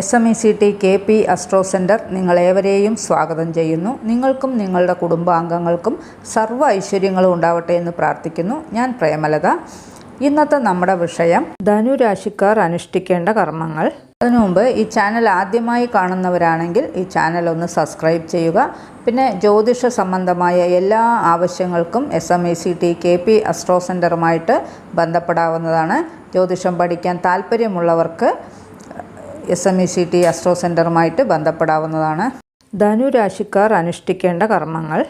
S M E C T K P astro centre നിങ്ങളേവരെയും സ്വാഗതം ചെയ്യുന്നു. നിങ്ങൾക്കും നിങ്ങളുടെ കുടുംബാംഗങ്ങൾക്കും സർവ ഐശ്വര്യങ്ങളും ഉണ്ടാവട്ടെ എന്ന് പ്രാർത്ഥിക്കുന്നു. ഞാൻ പ്രേമലത. ഇന്നത്തെ നമ്മുടെ വിഷയം ധനുരാശിക്കാർ അനുഷ്ഠിക്കേണ്ട കർമ്മങ്ങൾ. അതിനു മുമ്പ് ഈ ചാനൽ ആദ്യമായി കാണുന്നവരാണെങ്കിൽ ഈ ചാനൽ ഒന്ന് സബ്സ്ക്രൈബ് ചെയ്യുക. പിന്നെ ജ്യോതിഷ സംബന്ധമായ എല്ലാ ആവശ്യങ്ങൾക്കും S M E C T K P astro സെന്ററുമായിട്ട് ബന്ധപ്പെടാവുന്നതാണ്. ജ്യോതിഷം പഠിക്കാൻ താല്പര്യമുള്ളവർക്ക് S M E C T astro സെന്ററുമായിട്ട് ബന്ധപ്പെടാവുന്നതാണ്. ധനുരാശിക്കാർ അനുഷ്ഠിക്കേണ്ട കർമ്മങ്ങൾ.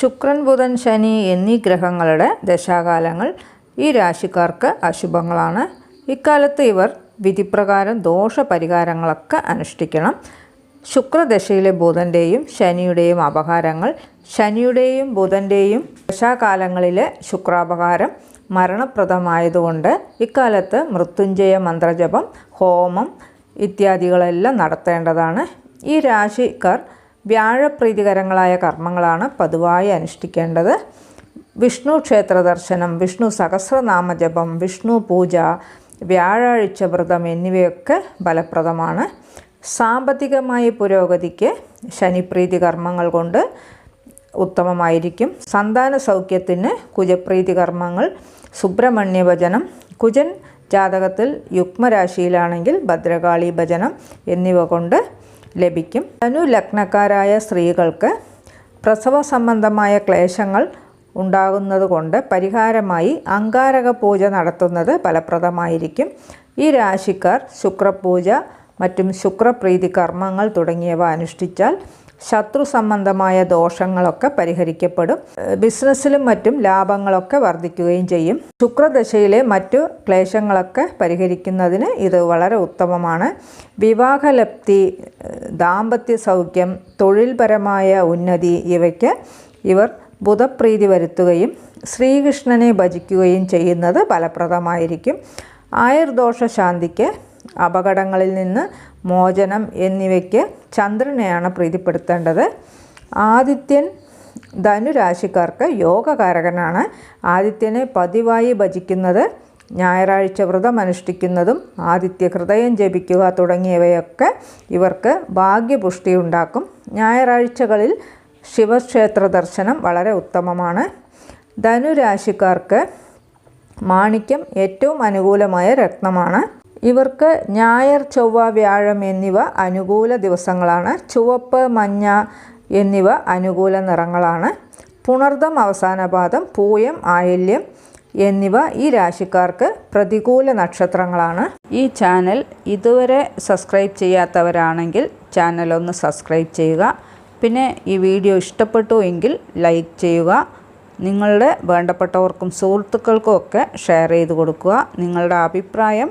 ശുക്രൻ ബുധൻ ശനി എന്നീ ഗ്രഹങ്ങളുടെ ദശാകാലങ്ങൾ ഈ രാശിക്കാർക്ക് അശുഭങ്ങളാണ്. ഇക്കാലത്ത് ഇവർ വിധിപ്രകാരം ദോഷപരിഹാരങ്ങളൊക്കെ അനുഷ്ഠിക്കണം. ശുക്രദശയിലെ ബുധന്റെയും ശനിയുടെയും അപകാരങ്ങൾ ശനിയുടെയും ബുധന്റെയും ദശാകാലങ്ങളിലെ ശുക്രാപകാരം മരണപ്രദമായതുകൊണ്ട് ഇക്കാലത്ത് മൃത്യുഞ്ജയ മന്ത്രജപം ഹോമം ഇത്യാദികളെല്ലാം നടത്തേണ്ടതാണ്. ഈ രാശിക്കാർ വ്യാഴപ്രീതികരങ്ങളായ കർമ്മങ്ങളാണ് പതിവായി അനുഷ്ഠിക്കേണ്ടത്. വിഷ്ണു ക്ഷേത്ര ദർശനം വിഷ്ണു സഹസ്രനാമ ജപം വിഷ്ണു പൂജ വ്യാഴാഴ്ച വ്രതം എന്നിവയൊക്കെ ഫലപ്രദമാണ്. സാമ്പത്തികമായ പുരോഗതിക്ക് ശനിപ്രീതി കർമ്മങ്ങൾ കൊണ്ട് ഉത്തമമായിരിക്കും. സന്താന സൗഖ്യത്തിന് കുജപ്രീതി കർമ്മങ്ങൾ സുബ്രഹ്മണ്യ ഭജനം കുജൻ ജാതകത്തിൽ യുഗ്മരാശിയിലാണെങ്കിൽ ഭദ്രകാളി ഭജനം എന്നിവ കൊണ്ട് ലഭിക്കും. ധനു ലഗ്നക്കാരായ സ്ത്രീകൾക്ക് പ്രസവ സംബന്ധമായ ക്ലേശങ്ങൾ ഉണ്ടാകുന്നതുകൊണ്ട് പരിഹാരമായി അങ്കാരക പൂജ നടത്തുന്നത് ഫലപ്രദമായിരിക്കും. ഈ രാശിക്കാർ ശുക്രപൂജ മറ്റും ശുക്രപ്രീതി കർമ്മങ്ങൾ തുടങ്ങിയവ അനുഷ്ഠിച്ചാൽ ശത്രു സംബന്ധമായ ദോഷങ്ങളൊക്കെ പരിഹരിക്കപ്പെടും. ബിസിനസ്സിലും മറ്റും ലാഭങ്ങളൊക്കെ വർദ്ധിക്കുകയും ചെയ്യും. ശുക്രദശയിലെ മറ്റു ക്ലേശങ്ങളൊക്കെ പരിഹരിക്കുന്നതിന് ഇത് വളരെ ഉത്തമമാണ്. വിവാഹലബ്ധി ദാമ്പത്യ സൗഖ്യം തൊഴിൽപരമായ ഉന്നതി ഇവയ്ക്ക് ഇവർ ബുധപ്രീതി വരുത്തുകയും ശ്രീകൃഷ്ണനെ ഭജിക്കുകയും ചെയ്യുന്നത് ഫലപ്രദമായിരിക്കും. ആയുർദോഷ ശാന്തിക്ക് അപകടങ്ങളിൽ നിന്ന് മോചനം എന്നിവയ്ക്ക് ചന്ദ്രനെയാണ് പ്രീതിപ്പെടുത്തേണ്ടത്. ആദിത്യൻ ധനുരാശിക്കാർക്ക് യോഗകാരകനാണ്. ആദിത്യനെ പതിവായി ഭജിക്കുന്നത് ഞായറാഴ്ച വ്രതം അനുഷ്ഠിക്കുന്നതും ആദിത്യ ഹൃദയം ജപിക്കുക തുടങ്ങിയവയൊക്കെ ഇവർക്ക് ഭാഗ്യപുഷ്ടി ഉണ്ടാക്കും. ഞായറാഴ്ചകളിൽ ശിവക്ഷേത്ര ദർശനം വളരെ ഉത്തമമാണ്. ധനുരാശിക്കാർക്ക് മാണിക്യം ഏറ്റവും അനുകൂലമായ രത്നമാണ്. ഇവർക്ക് ഞായർ ചൊവ്വ വ്യാഴം എന്നിവ അനുകൂല ദിവസങ്ങളാണ്. ചുവപ്പ് മഞ്ഞ എന്നിവ അനുകൂല നിറങ്ങളാണ്. പുണർദം അവസാന പാദം പൂയം ആയില്യം എന്നിവ ഈ രാശിക്കാർക്ക് പ്രതികൂല നക്ഷത്രങ്ങളാണ്. ഈ ചാനൽ ഇതുവരെ സബ്സ്ക്രൈബ് ചെയ്യാത്തവരാണെങ്കിൽ ചാനൽ ഒന്ന് സബ്സ്ക്രൈബ് ചെയ്യുക. പിന്നെ ഈ വീഡിയോ ഇഷ്ടപ്പെട്ടു എങ്കിൽ ലൈക്ക് ചെയ്യുക. നിങ്ങളുടെ വേണ്ടപ്പെട്ടവർക്കും സുഹൃത്തുക്കൾക്കും ഒക്കെ ഷെയർ ചെയ്ത് കൊടുക്കുക. നിങ്ങളുടെ അഭിപ്രായം